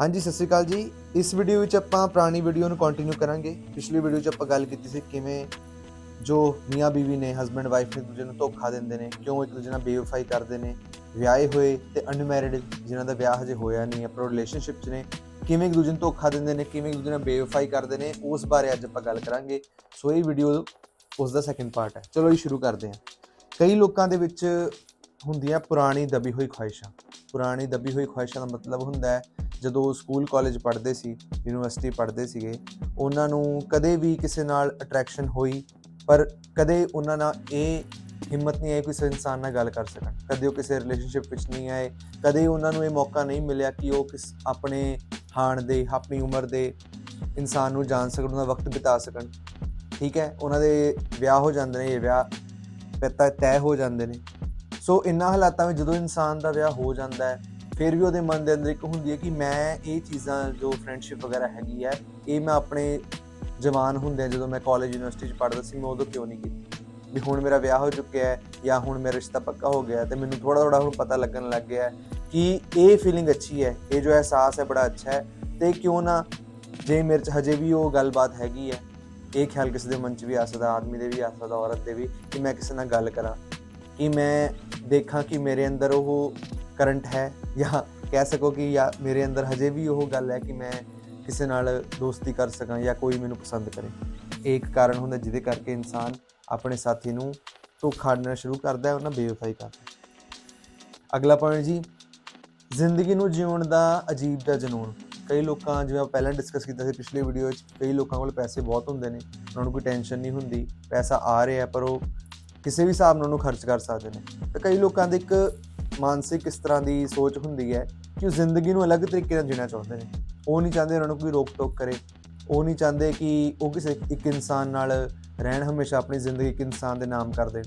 ਹਾਂਜੀ, ਸਤਿ ਸ਼੍ਰੀ ਅਕਾਲ ਜੀ। ਇਸ ਵੀਡੀਓ ਵਿੱਚ ਆਪਾਂ ਪੁਰਾਣੀ ਵੀਡੀਓ ਨੂੰ ਕੰਟੀਨਿਊ ਕਰਾਂਗੇ। ਪਿਛਲੀ ਵੀਡੀਓ 'ਚ ਆਪਾਂ ਗੱਲ ਕੀਤੀ ਸੀ ਕਿਵੇਂ ਜੋ ਮੀਆਂ ਬੀਵੀ ਨੇ ਹਸਬੰਡ ਵਾਈਫ ਨੇ ਦੂਜੇ ਨੂੰ ਧੋਖਾ ਦਿੰਦੇ ਨੇ, ਕਿਉਂ ਇੱਕ ਦੂਜੇ ਨਾਲ ਬੇਵਫਾਈ ਕਰਦੇ ਨੇ, ਵਿਆਹੇ ਹੋਏ ਤੇ ਅਨਮੈਰਿਡ ਜਿਨ੍ਹਾਂ ਦਾ ਵਿਆਹ ਹਜੇ ਹੋਇਆ ਨਹੀਂ, ਆਪਣਾ ਰਿਲੇਸ਼ਨਸ਼ਿਪ 'ਚ ਨੇ, ਕਿਵੇਂ ਇੱਕ ਦੂਜੇ ਨੂੰ ਧੋਖਾ ਦਿੰਦੇ ਨੇ, ਕਿਵੇਂ ਇੱਕ ਦੂਜੇ ਨਾਲ ਬੇਵਫਾਈ ਕਰਦੇ ਨੇ, ਉਸ ਬਾਰੇ ਅੱਜ ਆਪਾਂ ਗੱਲ ਕਰਾਂਗੇ। ਸੋ ਇਹ ਵੀਡੀਓ ਉਸ ਦਾ ਸੈਕੰਡ ਪਾਰਟ ਹੈ। ਚਲੋ ਇਹ ਸ਼ੁਰੂ ਕਰਦੇ ਹਾਂ। ਕਈ ਲੋਕਾਂ ਦੇ ਵਿੱਚ ਹੁੰਦੀਆਂ ਪੁਰਾਣੀ ਦਬੀ ਹੋਈ ਖੁਆਇਸ਼ਾਂ। ਪੁਰਾਣੀ ਦਬੀ ਹੋਈ ਖੁਆਇਸ਼ਾਂ ਦਾ ਮਤਲਬ ਹੁੰਦਾ ਹੈ, ਜਦੋਂ ਉਹ ਸਕੂਲ, ਕਾਲਜ ਪੜ੍ਹਦੇ ਸੀ, ਯੂਨੀਵਰਸਿਟੀ ਪੜ੍ਹਦੇ ਸੀਗੇ, ਉਹਨਾਂ ਨੂੰ ਕਦੇ ਵੀ ਕਿਸੇ ਨਾਲ ਅਟਰੈਕਸ਼ਨ ਹੋਈ, ਪਰ ਕਦੇ ਉਹਨਾਂ ਨਾਲ ਇਹ ਹਿੰਮਤ ਨਹੀਂ ਆਈ ਕਿਸੇ ਇਨਸਾਨ ਨਾਲ ਗੱਲ ਕਰ ਸਕਣ। ਕਦੇ ਉਹ ਕਿਸੇ ਰਿਲੇਸ਼ਨਸ਼ਿਪ ਵਿੱਚ ਨਹੀਂ ਆਏ, ਕਦੇ ਉਹਨਾਂ ਨੂੰ ਇਹ ਮੌਕਾ ਨਹੀਂ ਮਿਲਿਆ ਕਿ ਉਹ ਕਿਸ ਆਪਣੇ ਹਾਣ ਦੇ, ਆਪਣੀ ਉਮਰ ਦੇ ਇਨਸਾਨ ਨੂੰ ਜਾਣ ਸਕਣ ਉਹਦਾ ਵਕਤ ਬਿਤਾ ਸਕਣ। ਠੀਕ ਹੈ, ਉਹਨਾਂ ਦੇ ਵਿਆਹ ਹੋ ਜਾਂਦੇ ਨੇ, ਇਹ ਵਿਆਹ ਪਤਾ ਤੈਅ ਹੋ ਜਾਂਦੇ ਨੇ। ਸੋ ਇਨ੍ਹਾਂ ਹਾਲਾਤਾਂ ਵਿੱਚ ਜਦੋਂ ਇਨਸਾਨ ਦਾ ਵਿਆਹ ਹੋ ਜਾਂਦਾ ਹੈ, ਫਿਰ ਵੀ ਉਹਦੇ ਮਨ ਦੇ ਅੰਦਰ ਇੱਕ ਹੁੰਦੀ ਹੈ ਕਿ ਮੈਂ ਇਹ ਚੀਜ਼ਾਂ, ਜੋ ਫਰੈਂਡਸ਼ਿਪ ਵਗੈਰਾ ਹੈਗੀ ਹੈ, ਇਹ ਮੈਂ ਆਪਣੇ ਜਵਾਨ ਹੁੰਦੇ ਜਦੋਂ ਮੈਂ ਕਾਲਜ ਯੂਨੀਵਰਸਿਟੀ 'ਚ ਪੜ੍ਹਦਾ ਸੀ, ਮੈਂ ਉਦੋਂ ਕਿਉਂ ਨਹੀਂ ਕੀਤੀ? ਵੀ ਹੁਣ ਮੇਰਾ ਵਿਆਹ ਹੋ ਚੁੱਕਿਆ ਹੈ ਜਾਂ ਹੁਣ ਮੇਰਾ ਰਿਸ਼ਤਾ ਪੱਕਾ ਹੋ ਗਿਆ ਹੈ, ਤੇ ਮੈਨੂੰ ਥੋੜਾ ਥੋੜਾ ਹੁਣ ਪਤਾ ਲੱਗਣ ਲੱਗ ਗਿਆ ਕਿ ਇਹ ਫੀਲਿੰਗ ਅੱਛੀ ਹੈ, ਇਹ ਜੋ ਅਹਿਸਾਸ ਹੈ ਬੜਾ ਅੱਛਾ ਹੈ, ਤੇ ਕਿਉਂ ਨਾ ਜੇ ਮੇਰੇ 'ਚ ਹਜੇ ਵੀ ਉਹ ਗੱਲਬਾਤ ਹੈਗੀ ਹੈ, ਇਹ ਖਿਆਲ ਕਿਸੇ ਦੇ ਮਨ 'ਚ ਵੀ ਆ ਸਕਦਾ, ਆਦਮੀ ਦੇ ਵੀ ਆ ਸਕਦਾ, ਔਰਤ ਦੇ ਵੀ, ਕਿ ਮੈਂ ਕਿਸੇ ਨਾਲ ਗੱਲ ਕਰਾਂ, ਕਿ ਮੈਂ ਦੇਖਾਂ ਕਿ ਮੇਰੇ ਅੰਦਰ ਉਹ ਕਰੰਟ ਹੈ ਜਾਂ ਕਹਿ ਸਕੋ ਕਿ ਜਾਂ ਮੇਰੇ ਅੰਦਰ ਹਜੇ ਵੀ ਉਹ ਗੱਲ ਹੈ ਕਿ ਮੈਂ ਕਿਸੇ ਨਾਲ ਦੋਸਤੀ ਕਰ ਸਕਾਂ ਜਾਂ ਕੋਈ ਮੈਨੂੰ ਪਸੰਦ ਕਰੇ। ਇਹ ਇੱਕ ਕਾਰਨ ਹੁੰਦਾ ਜਿਹਦੇ ਕਰਕੇ ਇਨਸਾਨ ਆਪਣੇ ਸਾਥੀ ਨੂੰ ਧੋਖਾ ਦੇਣਾ ਸ਼ੁਰੂ ਕਰਦਾ ਹੈ, ਉਹਨਾਂ ਬੇਵਫਾਈ ਕਰਦਾ ਅਗਲਾ ਪੁਆਇੰਟ ਜੀ, ਜ਼ਿੰਦਗੀ ਨੂੰ ਜਿਉਣ ਦਾ ਅਜੀਬ ਦਾ ਜਨੂਨ। ਕਈ ਲੋਕਾਂ, ਜਿਵੇਂ ਪਹਿਲਾਂ ਡਿਸਕਸ ਕੀਤਾ ਸੀ ਪਿਛਲੀ ਵੀਡੀਓ ਵਿੱਚ, ਕਈ ਲੋਕਾਂ ਕੋਲ ਪੈਸੇ ਬਹੁਤ ਹੁੰਦੇ ਨੇ, ਉਹਨਾਂ ਨੂੰ ਕੋਈ ਟੈਨਸ਼ਨ ਨਹੀਂ ਹੁੰਦੀ, ਪੈਸਾ ਆ ਰਿਹਾ ਪਰ ਉਹ ਕਿਸੇ ਵੀ ਹਿਸਾਬ ਨਾਲ ਉਹਨੂੰ ਖਰਚ ਕਰ ਸਕਦੇ ਨੇ। ਤੇ ਕਈ ਲੋਕਾਂ ਦੇ ਇੱਕ ਮਾਨਸਿਕ ਇਸ ਤਰ੍ਹਾਂ ਦੀ ਸੋਚ ਹੁੰਦੀ ਹੈ ਕਿ ਉਹ ਜ਼ਿੰਦਗੀ ਨੂੰ ਅਲੱਗ ਤਰੀਕੇ ਨਾਲ ਜੀਣਾ ਚਾਹੁੰਦੇ ਨੇ। ਉਹ ਨਹੀਂ ਚਾਹੁੰਦੇ ਉਹਨਾਂ ਨੂੰ ਕੋਈ ਰੋਕ ਟੋਕ ਕਰੇ। ਉਹ ਨਹੀਂ ਚਾਹੁੰਦੇ ਕਿ ਉਹ ਕਿਸੇ ਇੱਕ ਇਨਸਾਨ ਨਾਲ ਰਹਿਣ ਹਮੇਸ਼ਾ ਆਪਣੀ ਜ਼ਿੰਦਗੀ ਇੱਕ ਇਨਸਾਨ ਦੇ ਨਾਮ ਕਰ ਦੇਣ।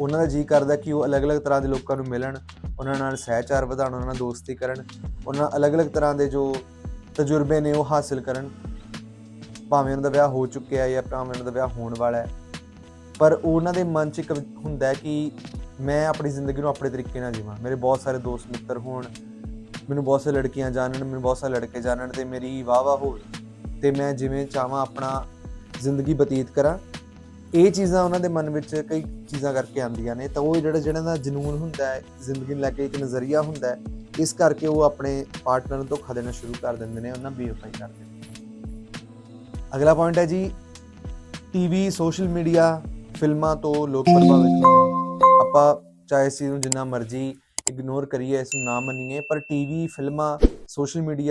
ਉਹਨਾਂ ਦਾ ਜੀ ਕਰਦਾ ਕਿ ਉਹ ਅਲੱਗ-ਅਲੱਗ ਤਰ੍ਹਾਂ ਦੇ ਲੋਕਾਂ ਨੂੰ ਮਿਲਣ, ਉਹਨਾਂ ਨਾਲ ਸਹਿਚਾਰ ਵਧਾਉਣ, ਉਹਨਾਂ ਨਾਲ ਦੋਸਤੀ ਕਰਨ, ਉਹਨਾਂ ਨਾਲ ਅਲੱਗ-ਅਲੱਗ ਤਰ੍ਹਾਂ ਦੇ ਜੋ ਤਜਰਬੇ ਨੇ ਉਹ ਹਾਸਿਲ ਕਰਨ। ਭਾਵੇਂ ਉਹਨਾਂ ਦਾ ਵਿਆਹ ਹੋ ਚੁੱਕਿਆ ਹੈ ਜਾਂ ਭਾਵੇਂ ਉਹਨਾਂ ਦਾ ਵਿਆਹ ਹੋਣ ਵਾਲਾ ਹੈ। ਪਰ ਉਹਨਾਂ ਦੇ ਮਨ 'ਚ ਇੱਕ ਹੁੰਦਾ ਹੈ ਕਿ ਮੈਂ ਆਪਣੀ ਜ਼ਿੰਦਗੀ ਨੂੰ ਆਪਣੇ ਤਰੀਕੇ ਨਾਲ ਜੀਵਾਂ। ਮੇਰੇ ਬਹੁਤ ਸਾਰੇ ਦੋਸਤ ਮਿੱਤਰ ਹੋਣ, ਮੈਨੂੰ ਬਹੁਤ ਸਾਰੇ ਲੜਕੀਆਂ ਜਾਣਨ, ਮੈਨੂੰ ਬਹੁਤ ਸਾਰੇ ਲੜਕੇ ਜਾਣਨ ਤੇ ਮੇਰੀ ਵਾਹ-ਵਾਹ ਹੋਵੇ ਤੇ ਮੈਂ ਜਿਵੇਂ ਚਾਹਾਂ ਆਪਣਾ ਜ਼ਿੰਦਗੀ ਬਤੀਤ ਕਰਾਂ। ਇਹ ਚੀਜ਼ਾਂ ਉਹਨਾਂ ਦੇ ਮਨ ਵਿੱਚ ਕਈ ਚੀਜ਼ਾਂ ਕਰਕੇ ਆਉਂਦੀਆਂ ਨੇ ਤਾਂ ਉਹ ਜਿਹੜਾ ਜਿਹੜਾ ਦਾ ਜਨੂਨ ਹੁੰਦਾ ਹੈ, ਜ਼ਿੰਦਗੀ ਨੂੰ ਲੈ ਕੇ ਇੱਕ ਨਜ਼ਰੀਆ ਹੁੰਦਾ ਹੈ, ਇਸ ਕਰਕੇ ਉਹ ਆਪਣੇ ਪਾਰਟਨਰ ਨੂੰ ਧੋਖਾ ਦੇਣਾ ਸ਼ੁਰੂ ਕਰ ਦਿੰਦੇ ਨੇ, ਉਹਨਾਂ ਬੇਵਫਾਈ ਕਰਦੇ ਨੇ। ਅਗਲਾ ਪੁਆਇੰਟ ਹੈ ਜੀ ਟੀਵੀ ਸੋਸ਼ਲ ਮੀਡੀਆ ਫਿਲਮਾਂ ਤੋਂ ਲੋਕ ਪ੍ਰਭਾਵਿਤ ਹੁੰਦੇ ਨੇ ਆਪਾਂ ਚਾਹੇ ਇਸ ਚੀਜ਼ ਨੂੰ ਜਿੰਨਾ ਮਰਜ਼ੀ ਇਗਨੋਰ ਕਰੀਏ, ਇਸ ਨੂੰ ਨਾ ਮੰਨੀਏ, ਪਰ ਟੀਵੀ ਫਿਲਮਾਂ ਸੋਸ਼ਲ ਮੀਡੀਆ